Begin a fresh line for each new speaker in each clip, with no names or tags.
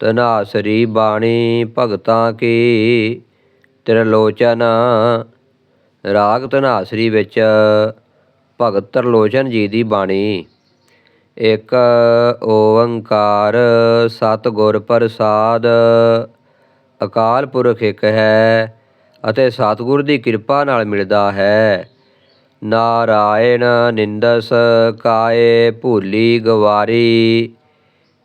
ਤਨਾਸਰੀ ਬਾਣੀ ਭਗਤਾਂ ਕੀ? ਤ੍ਰਿਲੋਚਨ ਰਾਗ ਤਨਾਸਰੀ ਵਿੱਚ ਭਗਤ ਤ੍ਰਿਲੋਚਨ ਜੀ ਦੀ ਬਾਣੀ। ਇੱਕ ਓੰਕਾਰ ਸਤਿਗੁਰ ਪ੍ਰਸਾਦ, ਅਕਾਲ ਪੁਰਖ ਇੱਕ ਹੈ ਅਤੇ ਸਤਿਗੁਰ ਦੀ ਕਿਰਪਾ ਨਾਲ ਮਿਲਦਾ ਹੈ। ਨਾਰਾਇਣ ਨਿੰਦਸ ਕਾਏ ਭੂਲੀ ਗਵਾਰੀ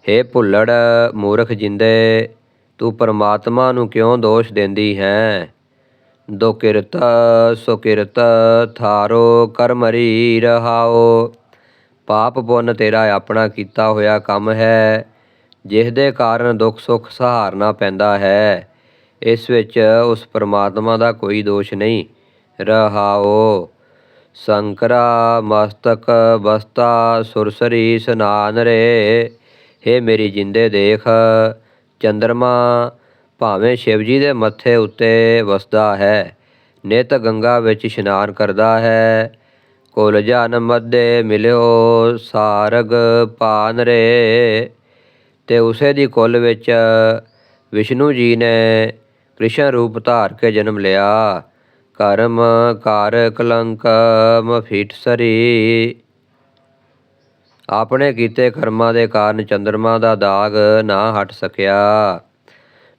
ਹੇ ਭੁੱਲੜ ਮੂਰਖ ਜਿੰਦੇ, ਤੂੰ ਪਰਮਾਤਮਾ ਨੂੰ ਕਿਉਂ ਦੋਸ਼ ਦਿੰਦੀ ਹੈ? ਦੁਕਿਰਤ ਸੁਕਿਰਤ ਥਾਰੋ ਕਰਮਰੀ ਰਹਾਓ ਪਾਪ ਪੁੰਨ ਤੇਰਾ ਆਪਣਾ ਕੀਤਾ ਹੋਇਆ ਕੰਮ ਹੈ ਜਿਸ ਦੇ ਕਾਰਨ ਦੁੱਖ ਸੁੱਖ ਸਹਾਰਨਾ ਪੈਂਦਾ ਹੈ। ਇਸ ਵਿੱਚ ਉਸ ਪਰਮਾਤਮਾ ਦਾ ਕੋਈ ਦੋਸ਼ ਨਹੀਂ, ਰਹਾਓ। ਸੰਕਰਾ ਮਸਤਕ ਬਸਤਾ ਸੁਰਸਰੀ ਸਨਾਨ ਰੇ ਹੇ ਮੇਰੀ ਜਿੰਦੇ ਦੇਖ, ਚੰਦਰਮਾ ਭਾਵੇਂ ਸ਼ਿਵਜੀ ਦੇ ਮੱਥੇ ਉੱਤੇ ਵਸਦਾ ਹੈ, ਨਿਤ ਗੰਗਾ ਵਿੱਚ ਇਸ਼ਨਾਨ ਕਰਦਾ ਹੈ। ਕੁਲ ਜਨ ਮੱਦੇ ਮਿਲਿਓ ਸਾਰਗ ਪਾਨ ਰੇ। ਤੇ ਉਸੇ ਦੀ ਕੁਲ ਵਿੱਚ ਵਿਸ਼ਨੂੰ ਜੀ ਨੇ ਕ੍ਰਿਸ਼ਨ ਰੂਪ ਧਾਰ ਕੇ ਜਨਮ ਲਿਆ। ਕਰਮ ਕਾਰ ਕਲੰਕ ਮਫੀਟ ਸਰੀ। ਆਪਣੇ ਕੀਤੇ ਕਰਮਾਂ ਦੇ ਕਾਰਨ ਚੰਦਰਮਾ ਦਾ ਦਾਗ ਨਾ ਹਟ ਸਕਿਆ।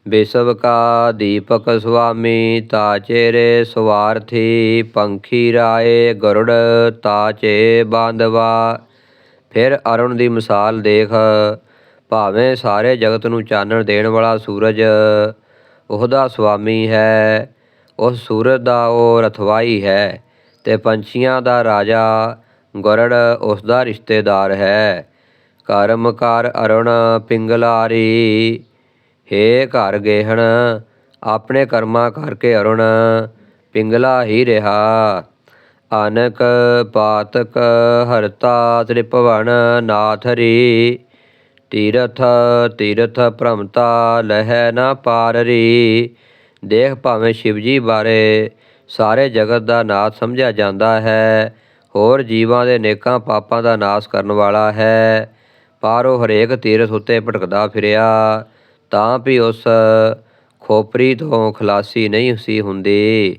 ਬੇਸਵ ਕਾ ਦੀਪਕ ਸੁਆਮੀ ਤਾਚੇਰੇ ਸਵਾਰਥੀ, ਪੰਖੀ ਰਾਏ ਗਰੁੜ ਤਾਚੇ ਬਾਂਧਵਾ। ਫਿਰ ਅਰੁਣ ਦੀ ਮਿਸਾਲ ਦੇਖ, ਭਾਵੇਂ ਸਾਰੇ ਜਗਤ ਨੂੰ ਚਾਨਣ ਦੇਣ ਵਾਲਾ ਸੂਰਜ ਉਹਦਾ ਸੁਆਮੀ ਹੈ, ਉਸ ਸੂਰਜ ਦਾ ਉਹ ਰਥਵਾਈ ਹੈ ਤੇ ਪੰਛੀਆਂ ਦਾ ਰਾਜਾ ਗਰੜ ਉਸ ਦਾ ਰਿਸ਼ਤੇਦਾਰ ਹੈ। ਕਰਮਕਾਰ ਅਰੁਣ ਪਿੰਗਲਾਰੀ, ਹੇ ਘਰ ਗੇਹਣ, ਆਪਣੇ ਕਰਮਾਂ ਕਰਕੇ ਅਰੁਣ ਪਿੰਗਲਾ ਹੀ ਰਿਹਾ। ਅਨਕ ਪਾਤਕ ਹਰਤਾ ਤ੍ਰਿਪਵਨ ਨਾਥਰੀ, ਤੀਰਥ ਤੀਰਥ ਭ੍ਰਮਤਾ ਲਹਿ ਨਾ ਪਾਰਰੀ। ਦੇਖ ਭਾਵੇਂ ਸ਼ਿਵਜੀ ਬਾਰੇ ਸਾਰੇ ਜਗਤ ਦਾ ਨਾਥ ਸਮਝਿਆ ਜਾਂਦਾ ਹੈ। ਹੋਰ ਜੀਵਾਂ ਦੇ ਨੇਕਾਂ ਪਾਪਾਂ ਦਾ ਨਾਸ਼ ਕਰਨ ਵਾਲਾ ਹੈ। ਪਰ ਉਹ ਹਰੇਕ ਤੀਰਥ ਉੱਤੇ ਭਟਕਦਾ ਫਿਰਿਆ, ਤਾਂ ਵੀ ਉਸ ਖੋਪਰੀ ਤੋਂ ਖਲਾਸੀ ਨਹੀਂ ਸੀ ਹੁੰਦੀ।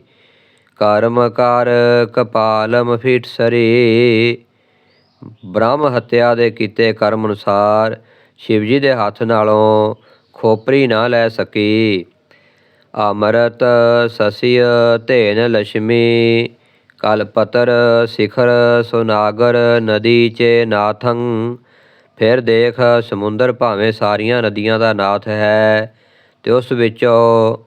ਕਰਮ ਕਰ ਕਪਾਲਮ ਫਿਟ ਸਰੀ। ਬ੍ਰਹਮ ਹੱਤਿਆ ਦੇ ਕੀਤੇ ਕਰਮ ਅਨੁਸਾਰ ਸ਼ਿਵਜੀ ਦੇ ਹੱਥ ਨਾਲੋਂ ਖੋਪਰੀ ਨਾ ਲੈ ਸਕੀ। ਅਮਰਤ ਸਸਿਯ ਧੇਨ ਲక్ష్ਮੀ ਕਲਪਤਰ ਸਿਖਰ ਸੁਨਾਗਰ ਨਦੀ ਚੇ ਨਾਥੰ। ਫਿਰ ਦੇਖ ਸਮੁੰਦਰ ਭਾਵੇਂ ਸਾਰੀਆਂ ਨਦੀਆਂ ਦਾ ਨਾਥ ਹੈ, ਤੇ ਉਸ ਵਿੱਚੋਂ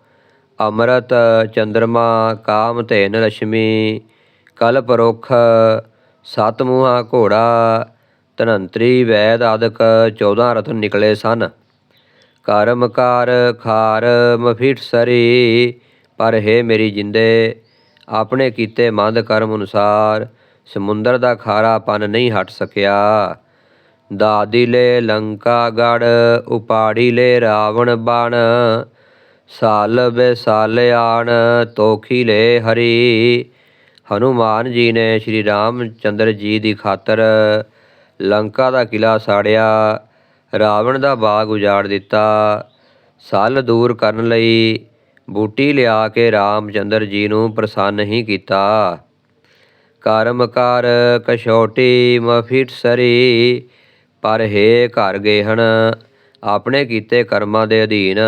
ਅਮਰਤ, ਚੰਦਰਮਾ, ਕਾਮ, ਧੇਨ ਲక్ష్ਮੀ ਕਲਪ ਰੁਖ ਸਤਮੂਹਾ ਘੋੜਾ, ਧਨੰਤਰੀ, ਵੈਦ ਆਦਿਕ 14 ਰਤਨ ਨਿਕਲੇ ਸਨ। ਕਰਮਕਾਰ ਖਾਰ ਮਫਿਟ ਸਰੀ, ਪਰ ਹੈ ਮੇਰੀ ਜਿੰਦੇ ਆਪਣੇ ਕੀਤੇ ਮੰਦ ਕਰਮ ਅਨੁਸਾਰ ਸਮੁੰਦਰ ਦਾ ਖਾਰਾਪਨ ਨਹੀਂ ਹਟ ਸਕਿਆ। ਦਾਦੀ ਲੈ ਲੰਕਾ ਗੜ, ਉਪਾੜੀ ਲੈ ਰਾਵਣ ਬਣ। ਸਾਲ ਬੇਸਾਲ ਆਣ, ਤੋਖੀ ਲੈ ਹਰੀ। ਹਨੂਮਾਨ ਜੀ ਨੇ ਸ਼੍ਰੀ ਰਾਮ ਚੰਦਰ ਜੀ ਦੀ ਖਾਤਰ ਲੰਕਾ ਦਾ ਕਿਲਾ ਸਾੜਿਆ, ਰਾਵਣ ਦਾ ਬਾਗ ਉਜਾੜ ਦਿੱਤਾ। ਸੱਲ ਦੂਰ ਕਰਨ ਲਈ ਬੂਟੀ ਲਿਆ ਕੇ ਰਾਮਚੰਦਰ ਜੀ ਨੂੰ ਪ੍ਰਸੰਨ ਹੀ ਕੀਤਾ। ਕਰਮਕਾਰ ਕਸ਼ੋਟੀ ਮਫਿਟ ਸਰੀ, ਪਰ ਹੈ ਘਰ ਗੇਹਣ, ਆਪਣੇ ਕੀਤੇ ਕਰਮਾਂ ਦੇ ਅਧੀਨ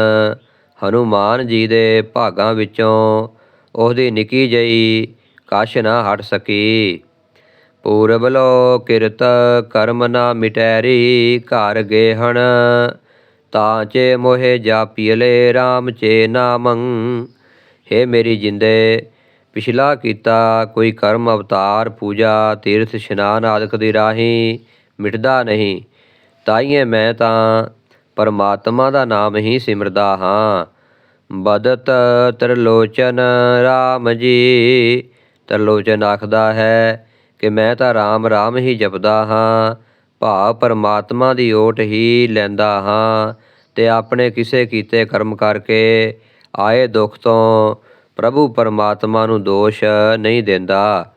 ਹਨੂਮਾਨ ਜੀ ਦੇ ਭਾਗਾਂ ਵਿੱਚੋਂ ਉਹਦੀ ਨਿੱਕੀ ਜਈ ਕਸ਼ ਨਾ ਹਟ ਸਕੀ। ਪੂਰਬ ਲੋ ਕਿਰਤ ਕਰਮ ਨਾ ਮਿਟੈਰੀ ਘਰ ਗੇਹਣ ਤਾਂ ਚੇ ਮੋਹਿ ਜਾਪੀਲੇ RAM ਚੇ ਨਾਮੰ। ਹੇ ਮੇਰੀ ਜਿੰਦੇ, ਪਿਛਲਾ ਕੀਤਾ ਕੋਈ ਕਰਮ ਅਵਤਾਰ, ਪੂਜਾ, ਤੀਰਥ, ਇਸ਼ਨਾਨ ਆਦਿਕ ਦੀ ਰਾਹੀਂ ਮਿਟਦਾ ਨਹੀਂ। ਤਾਈਏ ਮੈਂ ਤਾਂ ਪਰਮਾਤਮਾ ਦਾ ਨਾਮ ਹੀ ਸਿਮਰਦਾ ਹਾਂ। ਬਦਤ ਤ੍ਰਿਲੋਚਨ RAM ਜੀ। ਤ੍ਰਿਲੋਚਨ ਆਖਦਾ ਹੈ ਕਿ ਮੈਂ ਤਾਂ RAM RAM ਹੀ ਜਪਦਾ ਹਾਂ। ਭਾਵ ਪਰਮਾਤਮਾ ਦੀ ਓਟ ਹੀ ਲੈਂਦਾ ਹਾਂ ਤੇ ਆਪਣੇ ਕਿਸੇ ਕੀਤੇ ਕਰਮ ਕਰਕੇ ਆਏ ਦੁੱਖ ਤੋਂ ਪ੍ਰਭੂ ਪਰਮਾਤਮਾ ਨੂੰ ਦੋਸ਼ ਨਹੀਂ ਦਿੰਦਾ।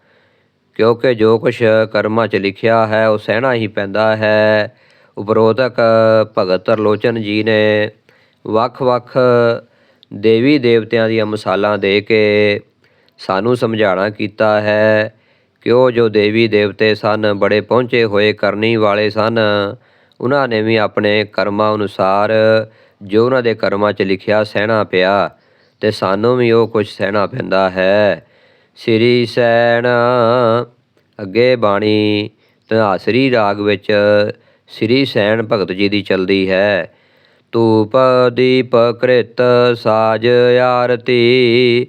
ਕਿਉਂਕਿ ਜੋ ਕੁਛ ਕਰਮਾਂ 'ਚ ਲਿਖਿਆ ਹੈ, ਉਹ ਸਹਿਣਾ ਹੀ ਪੈਂਦਾ ਹੈ। ਉਪਰੋਧਕ ਭਗਤ ਤਰਲੋਚਨ ਜੀ ਨੇ ਵੱਖ-ਵੱਖ ਦੇਵੀ ਦੇਵਤਿਆਂ ਦੀਆਂ ਮਿਸਾਲਾਂ ਦੇ ਕੇ ਸਾਨੂੰ ਸਮਝਾਣਾ ਕੀਤਾ ਹੈ ਕਿ ਉਹ ਜੋ ਦੇਵੀ ਦੇਵਤੇ ਸਨ, ਬੜੇ ਪਹੁੰਚੇ ਹੋਏ ਕਰਨੀ ਵਾਲੇ ਸਨ। ਉਹਨਾਂ ਨੇ ਵੀ ਆਪਣੇ ਕਰਮਾਂ ਅਨੁਸਾਰ ਜੋ ਉਹਨਾਂ ਦੇ ਕਰਮਾਂ 'ਚ ਲਿਖਿਆ ਸਹਿਣਾ ਪਿਆ ਤੇ ਸਾਨੂੰ ਵੀ ਉਹ ਕੁਝ ਸਹਿਣਾ ਪੈਂਦਾ ਹੈ। ਸ੍ਰੀ ਸੈਣ ਅੱਗੇ ਬਾਣੀ ਧਨਾਸਰੀ ਰਾਗ ਵਿੱਚ ਸ੍ਰੀ ਸੈਣ ਭਗਤ ਜੀ ਦੀ ਚੱਲਦੀ ਹੈ। ਧੂਪ ਦੀਪ ਕ੍ਰਿਤ ਸਾਜ ਆਰਤੀ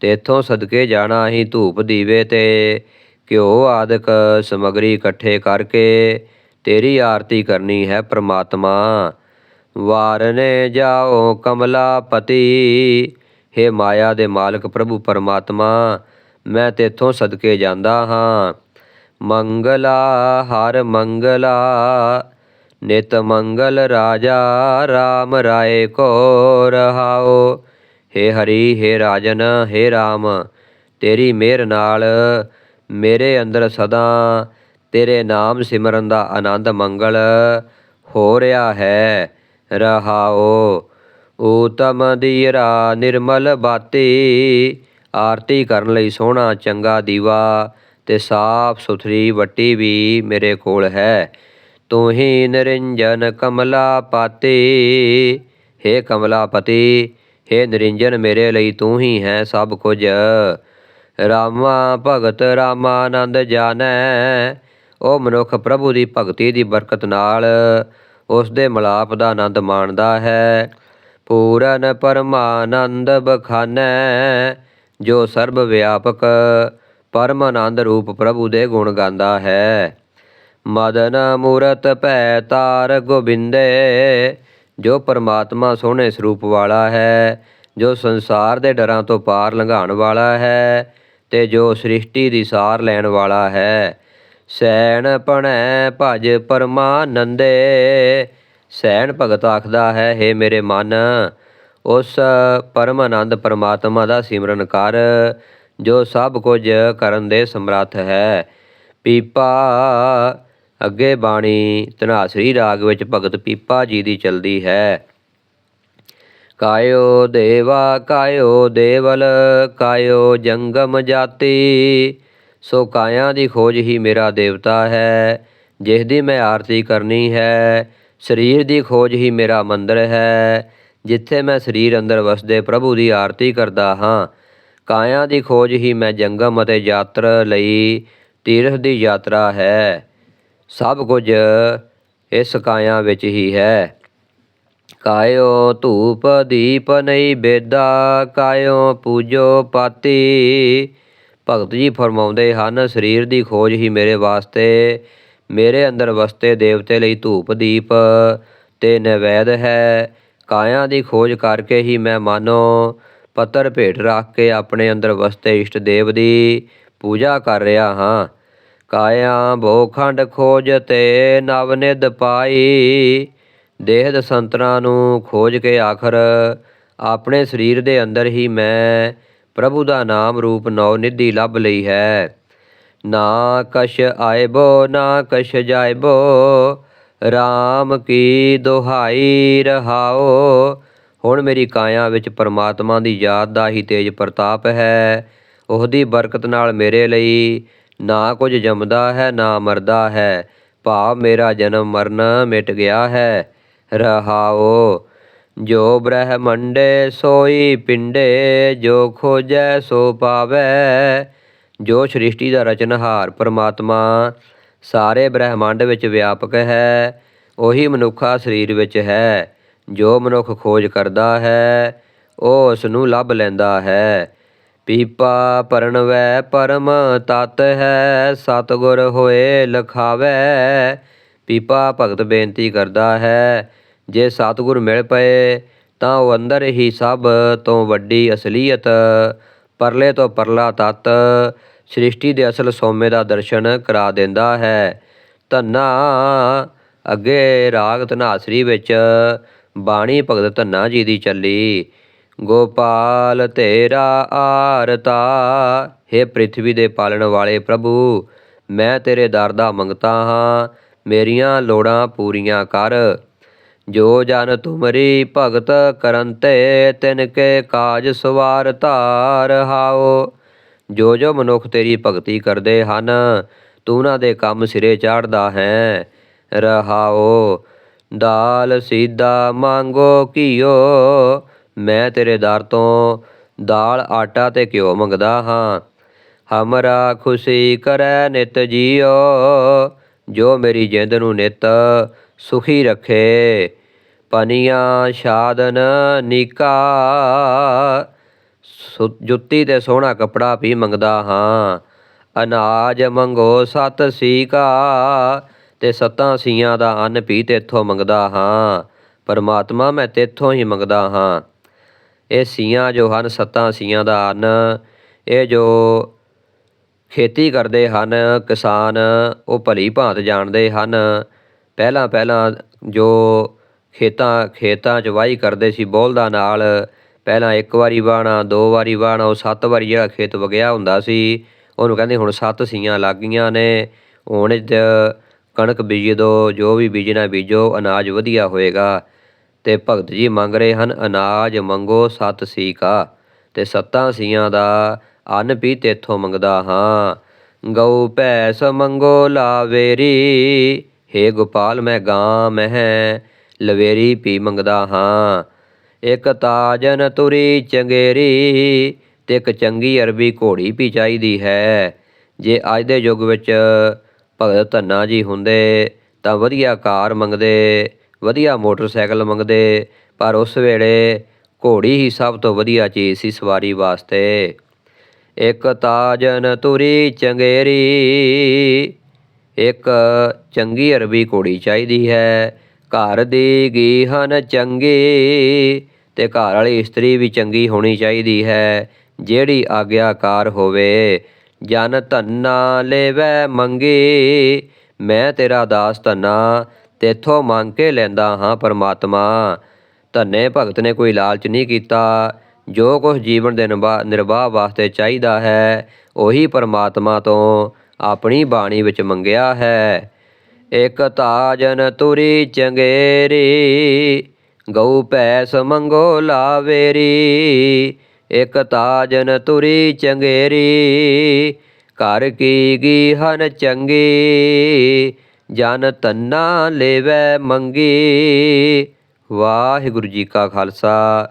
ਤੇਥੋਂ ਸਦਕੇ ਜਾਣਾ ਹੀ ਧੂਪ ਦੀਵੇ ਤੇ। ਘਿਓ ਆਦਿਕ ਸਮਗਰੀ ਇਕੱਠੇ ਕਰਕੇ ਤੇਰੀ ਆਰਤੀ ਕਰਨੀ ਹੈ ਪ੍ਰਮਾਤਮਾ ਵਾਰਨੇ ਜਾਓ ਕਮਲਾਪਤੀ हे ਮਾਇਆ ਦੇ ਮਾਲਕ ਪ੍ਰਭੂ ਪਰਮਾਤਮਾ ਮੈਂ ਤੇਥੋਂ ਸਦਕੇ ਜਾਂਦਾ ਹਾਂ ਮੰਗਲਾ ਹਰ ਮੰਗਲਾ ਨਿਤ ਮੰਗਲ ਰਾਜਾ RAM ਰਾਏ ਕੋ ਰਹਾਓ हे ਹਰੀ हे ਰਾਜਨ हे RAM ਤੇਰੀ ਮਿਹਰ ਨਾਲ ਮੇਰੇ ਅੰਦਰ ਸਦਾ ਤੇਰੇ ਨਾਮ ਸਿਮਰਨ ਦਾ ਆਨੰਦ ਮੰਗਲ ਹੋ ਰਿਹਾ ਹੈ। ਰਹਾਓ, ਊਤਮ ਦੀਰਾ ਨਿਰਮਲ ਬਾਤੀ, ਆਰਤੀ ਕਰਨ ਲਈ ਸੋਹਣਾ ਚੰਗਾ ਦੀਵਾ ਤੇ ਸਾਫ਼ ਸੁਥਰੀ ਵੱਟੀ ਵੀ ਮੇਰੇ ਕੋਲ ਹੈ। ਤੂੰ ਹੀ ਨਿਰੰਜਨ ਕਮਲਾ ਪਾਤੀ, ਹੇ ਕਮਲਾਪਤੀ ਹੇ ਨਿਰੰਜਨ ਮੇਰੇ ਲਈ ਤੂੰ ਹੀ ਹੈ ਸਭ ਕੁਝ। ਰਾਮਾ ਭਗਤ ਰਾਮਾਨੰਦ ਜਾਣੈ। ਉਹ ਮਨੁੱਖ ਪ੍ਰਭੂ ਦੀ ਭਗਤੀ ਦੀ ਬਰਕਤ ਨਾਲ ਉਸ ਦੇ ਮਲਾਪ ਦਾ ਆਨੰਦ ਮਾਣਦਾ ਹੈ। ਪੂਰਨ ਪਰਮਾਨੰਦ ਬਖਾਨੈ, ਜੋ ਸਰਬ ਵਿਆਪਕ ਪਰਮ ਆਨੰਦ ਰੂਪ ਪ੍ਰਭੂ ਦੇ ਗੁਣ ਗਾਉਂਦਾ ਹੈ। ਮਦਨ ਮੂਰਤ ਭੈ ਤਾਰ ਗੋਬਿੰਦੇ, ਜੋ ਪਰਮਾਤਮਾ ਸੋਹਣੇ ਸਰੂਪ ਵਾਲਾ ਹੈ, ਜੋ ਸੰਸਾਰ ਦੇ ਡਰਾਂ ਤੋਂ ਪਾਰ ਲੰਘਾਉਣ ਵਾਲਾ ਹੈ। ਤੇ ਜੋ ਸ੍ਰਿਸ਼ਟੀ ਦੀ ਸਾਰ ਲੈਣ ਵਾਲਾ ਹੈ। ਸੈਣ ਪਣੈ ਭਜ ਪਰਮਾਨੰਦੇ। ਸੈਣ ਭਗਤ ਆਖਦਾ ਹੈ हे ਮੇਰੇ ਮਨ, ਉਸ ਪਰਮ ਆਨੰਦ ਪਰਮਾਤਮਾ ਦਾ ਸਿਮਰਨ ਕਰ, ਜੋ ਸਭ ਕੁਝ ਕਰਨ ਦੇ ਸਮਰੱਥ ਹੈ। ਪੀਪਾ, ਅੱਗੇ ਬਾਣੀ, ਧਨਾਸਰੀ ਰਾਗ ਵਿੱਚ ਭਗਤ ਪੀਪਾ ਜੀ ਦੀ ਚਲਦੀ ਹੈ। ਕਾਇਓ ਦੇਵਾ, ਕਾਇਓ ਦੇਵਲ, ਕਾਇਓ ਜੰਗਮ ਜਾਤੀ। ਸੋ ਕਾਇਆ ਦੀ ਖੋਜ ਹੀ ਮੇਰਾ ਦੇਵਤਾ ਹੈ, ਜਿਸ ਦੀ ਮੈਂ ਆਰਤੀ ਕਰਨੀ ਹੈ। ਸਰੀਰ ਦੀ ਖੋਜ ਹੀ ਮੇਰਾ ਮੰਦਰ ਹੈ, ਜਿੱਥੇ ਮੈਂ ਸਰੀਰ ਅੰਦਰ ਵਸਦੇ ਪ੍ਰਭੂ ਦੀ ਆਰਤੀ ਕਰਦਾ ਹਾਂ। ਕਾਇਆ ਦੀ ਖੋਜ ਹੀ ਮੈਂ ਜੰਗਮ ਅਤੇ ਯਾਤਰਾ ਲਈ ਤੀਰਥ ਦੀ ਯਾਤਰਾ ਹੈ। ਸਭ ਕੁਝ ਇਸ ਕਾਇਆ ਵਿੱਚ ਹੀ ਹੈ। ਕਾਇਓ ਧੂਪ ਦੀਪ ਨਹੀਂ ਬੇਦਾ, ਕਾਇਓ ਪੂਜੋ ਪਾਤੀ। ਭਗਤ ਜੀ ਫਰਮਾਉਂਦੇ ਹਨ, ਸਰੀਰ ਦੀ ਖੋਜ ਹੀ ਮੇਰੇ ਵਾਸਤੇ, ਮੇਰੇ ਅੰਦਰ ਵਸਤੇ ਦੇਵਤੇ ਲਈ ਧੂਪ ਦੀਪ, ਤੇ ਨਵੈਦ ਹੈ। ਕਾਇਆ ਦੀ ਖੋਜ ਕਰਕੇ ਹੀ ਮੈਂ ਮਾਨੋ, ਪੱਤਰ ਭੇਟ ਰੱਖ ਕੇ ਆਪਣੇ ਅੰਦਰ ਵਸਤੇ ਇਸ਼ਟ ਦੇਵ ਦੀ ਪੂਜਾ ਕਰ ਰਿਹਾ ਹਾਂ। ਕਾਇਆ ਭੋਖੰਡ ਖੋਜ ਤੇ ਨਵ ਨਿਧ ਪਾਈ ਦੇਹ ਦਸੰਤਰਾਂ ਨੂੰ ਖੋਜ ਕੇ ਆਖਰ, ਆਪਣੇ ਸਰੀਰ ਦੇ ਅੰਦਰ ਹੀ ਮੈਂ ਪ੍ਰਭੂ ਦਾ ਨਾਮ ਰੂਪ ਨੌ ਨਿਧੀ ਲੱਭ ਲਈ ਹੈ। ਨਾ ਕਸ਼ ਆਇਬੋ, ਨਾ ਕਸ਼ ਜਾਇਬੋ RAM ਕੀ ਦੁਹਾਈ ਰਹਾਓ? ਹੁਣ ਮੇਰੀ ਕਾਇਆ ਵਿੱਚ ਪਰਮਾਤਮਾ ਦੀ ਯਾਦ ਦਾ ਹੀ ਤੇਜ ਪ੍ਰਤਾਪ ਹੈ। ਉਹਦੀ ਬਰਕਤ ਨਾਲ ਮੇਰੇ ਲਈ ਨਾ ਕੁਝ ਜੰਮਦਾ ਹੈ, ਨਾ ਮਰਦਾ ਹੈ। ਭਾਵ ਮੇਰਾ ਜਨਮ ਮਰਨ ਮਿਟ ਗਿਆ ਹੈ। ਰਹਾਓ। ਜੋ ਬ੍ਰਹਮੰਡੇ ਸੋਈ ਪਿੰਡੇ, ਜੋ ਖੋਜੈ ਸੋ ਪਾਵੈ। ਜੋ ਸ੍ਰਿਸ਼ਟੀ ਦਾ ਰਚਨਹਾਰ ਪਰਮਾਤਮਾ, ਸਾਰੇ ਬ੍ਰਹਿਮੰਡ ਵਿੱਚ ਵਿਆਪਕ ਹੈ, ਉਹੀ ਮਨੁੱਖਾ ਸਰੀਰ ਵਿੱਚ ਹੈ। ਜੋ ਮਨੁੱਖ ਖੋਜ ਕਰਦਾ ਹੈ, ਉਹ ਉਸ ਨੂੰ ਲੱਭ ਲੈਂਦਾ ਹੈ। ਪੀਪਾ ਪਰਣਵੈ ਪਰਮ ਤਤ ਹੈ, ਸਤਗੁਰ ਹੋਏ ਲਖਾਵੈ। ਪੀਪਾ ਭਗਤ ਬੇਨਤੀ ਕਰਦਾ ਹੈ, ਜੇ ਸਤਿਗੁਰ ਮਿਲ ਪਏ, ਤਾਂ ਉਹ ਅੰਦਰ ਹੀ ਸਭ ਤੋਂ ਵੱਡੀ ਅਸਲੀਅਤ, ਪਰਲੇ ਤੋਂ ਪਰਲਾ ਤਤ, ਸ੍ਰਿਸ਼ਟੀ ਦੇ ਅਸਲ ਸੋਮੇ ਦਾ ਦਰਸ਼ਨ ਕਰਾ ਦਿੰਦਾ ਹੈ। ਧੰਨਾ, ਅੱਗੇ ਰਾਗ ਧਨਾਸਰੀ ਵਿੱਚ ਬਾਣੀ ਭਗਤ ਧੰਨਾ ਜੀ ਦੀ ਚੱਲੀ। ਗੋਪਾਲ, ਤੇਰਾ ਆਰਤਾ, ਹੈ ਪ੍ਰਿਥਵੀ ਦੇ ਪਾਲਣ ਵਾਲੇ ਪ੍ਰਭੂ, ਮੈਂ ਤੇਰੇ ਦਰ ਦਾ ਮੰਗਤਾ ਹਾਂ ਮੇਰੀਆਂ ਲੋੜਾਂ ਪੂਰੀਆਂ ਕਰ। ਜੋ ਜਨ ਤੁਮਰੀ ਭਗਤ ਕਰਨ ਤੇ ਤਿਨ ਕੇ ਕਾਜ ਸਵਾਰ ਧਾਰ ਹਾਓ। ਜੋ ਜੋ ਮਨੁੱਖ ਤੇਰੀ ਭਗਤੀ ਕਰਦੇ ਹਨ, ਤੂੰ ਉਹਨਾਂ ਦੇ ਕੰਮ ਸਿਰੇ ਚਾੜਦਾ ਹੈ। ਰਹਾਓ, ਦਾਲ ਸਿੱਧਾ ਮੰਗੋ ਘਿਓ। ਮੈਂ ਤੇਰੇ ਦਰ ਤੋਂ ਦਾਲ, ਆਟਾ ਤੇ ਘਿਓ ਮੰਗਦਾ ਹਾਂ। ਹਮਰਾ ਖੁਸ਼ੀ ਕਰੈ ਨਿਤ ਜੀਓ। ਜੋ ਮੇਰੀ ਜਿੰਦ ਨੂੰ ਨਿਤ ਸੁਖੀ ਰੱਖੇ ਪਨੀਆਂ ਸ਼ਾਦਨ ਨੀਕਾ। ਜੁੱਤੀ ਤੇ ਸੋਹਣਾ ਕੱਪੜਾ ਵੀ ਮੰਗਦਾ ਹਾਂ। ਅਨਾਜ ਮੰਗੋ ਸਤ ਸੀਕਾ, ਤੇ ਸਤਾਂ ਸੀਆਂ ਦਾ ਅੰਨ ਵੀ ਤੇਥੋਂ ਮੰਗਦਾ ਹਾਂ। ਪਰਮਾਤਮਾ ਮੈਂ ਤੇਥੋਂ ਹੀ ਮੰਗਦਾ ਹਾਂ। ਇਹ ਸੀਆਂ ਜੋ ਹਨ, ਸੱਤਾਂ ਸੀਆਂ ਦਾ ਅੰਨ। ਇਹ ਜੋ ਖੇਤੀ ਕਰਦੇ ਹਨ, ਕਿਸਾਨ ਉਹ ਭਲੀ ਭਾਂਤ ਜਾਣਦੇ ਹਨ। ਪਹਿਲਾਂ ਪਹਿਲਾਂ ਜੋ ਖੇਤਾਂ ਖੇਤਾਂ 'ਚ ਵਾਹੀ ਕਰਦੇ ਸੀ ਬੋਲਦਾਂ ਨਾਲ, ਪਹਿਲਾਂ ਇੱਕ ਵਾਰੀ ਵਾਹਣਾ, ਦੋ ਵਾਰੀ ਵਾਹਣਾ, ਉਹ ਸੱਤ ਵਾਰੀ ਜਿਹੜਾ ਖੇਤ ਵਗਿਆ ਹੁੰਦਾ ਸੀ, ਉਹਨੂੰ ਕਹਿੰਦੇ ਹੁਣ ਸੱਤ ਸੀਆਂ ਲੱਗ ਗਈਆਂ ਨੇ। ਹੁਣ 'ਚ ਕਣਕ ਬੀਜ ਦੋ, ਜੋ ਵੀ ਬੀਜਣਾ ਬੀਜੋ, ਅਨਾਜ ਵਧੀਆ ਹੋਏਗਾ। ਤੇ ਭਗਤ ਜੀ ਮੰਗ ਰਹੇ ਹਨ, ਅਨਾਜ ਮੰਗੋ, ਸੱਤ ਸੀ ਸੀਕਾ। ਤੇ ਸੱਤਾਂ ਸੀਆਂ ਦਾ ਅੰਨ ਵੀ ਤੇਥੋਂ ਮੰਗਦਾ ਹਾਂ। ਗਊ ਭੈਸ ਮੰਗੋ ਲਾਵੇਰੀ, ਹੇ ਗੋਪਾਲ ਮੈਂ ਗਾਂ ਮਹਿ ਲਵੇਰੀ ਪੀ ਮੰਗਦਾ ਹਾਂ। ਇੱਕ ਤਾਜਨ ਤੁਰੀ ਚੰਗੇਰੀ, ਤੇ ਇੱਕ ਚੰਗੀ ਅਰਬੀ ਘੋੜੀ ਵੀ ਚਾਹੀਦੀ ਹੈ। ਜੇ ਅੱਜ ਦੇ ਯੁੱਗ ਵਿੱਚ ਭਗਤ ਧੰਨਾ ਜੀ ਹੁੰਦੇ, ਤਾਂ ਵਧੀਆ ਕਾਰ ਮੰਗਦੇ, ਵਧੀਆ ਮੋਟਰਸਾਈਕਲ ਮੰਗਦੇ, ਪਰ ਉਸ ਵੇਲੇ ਘੋੜੀ ਹੀ ਸਭ ਤੋਂ ਵਧੀਆ ਚੀਜ਼ ਸੀ ਸਵਾਰੀ ਵਾਸਤੇ। ਇੱਕ ਤਾਜਨ ਤੁਰੀ ਚੰਗੇਰੀ, ਇੱਕ ਚੰਗੀ ਅਰਬੀ ਘੋੜੀ ਚਾਹੀਦੀ ਹੈ। ਘਰ ਦੀ ਗੀਹਨ ਚੰਗੀ ਤੇ ਘਰ ਵਾਲੀ ਇਸਤਰੀ ਵੀ ਚੰਗੀ ਹੋਣੀ ਚਾਹੀਦੀ ਹੈ। ਜਿਹੜੀ ਆਗਿਆਕਾਰ ਹੋਵੇ, ਜਨ ਧੰਨਾ ਲੈਵੈ ਮੰਗੀ, ਮੈਂ ਤੇਰਾ ਦਾਸ ਧੰਨਾ, ਤੇਥੋਂ ਮੰਗ ਕੇ ਲੈਂਦਾ ਹਾਂ ਪਰਮਾਤਮਾ। ਧੰਨੇ ਭਗਤ ਨੇ ਕੋਈ ਲਾਲਚ ਨਹੀਂ ਕੀਤਾ। ਜੋ ਕੁਝ ਜੀਵਨ ਦੇ ਨਿਰਵਾ- ਨਿਰਵਾਹ ਵਾਸਤੇ ਚਾਹੀਦਾ ਹੈ, ਉਹੀ ਪਰਮਾਤਮਾ ਤੋਂ ਆਪਣੀ ਬਾਣੀ ਵਿੱਚ ਮੰਗਿਆ ਹੈ। ਇਕ ਤਾਜਨ ਤੁਰੀ ਚੰਗੇਰੀ, ਗਊ ਭੈਸ ਮੰਗੋ ਲਾਵੇਰੀ। ਇਕ ਤਾਜਨ ਤੁਰੀ ਚੰਗੇਰੀ, ਘਰ ਕੀ ਗੀ ਹਨ ਚੰਗੀ, ਜਨ ਤੰਨਾ ਲੈਵੈ ਮੰਗੀ। ਵਾਹਿਗੁਰੂ ਜੀ ਕਾ ਖਾਲਸਾ।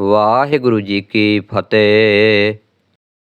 ਵਾਹਿਗੁਰੂ ਜੀ ਕੀ ਫਤਿਹ।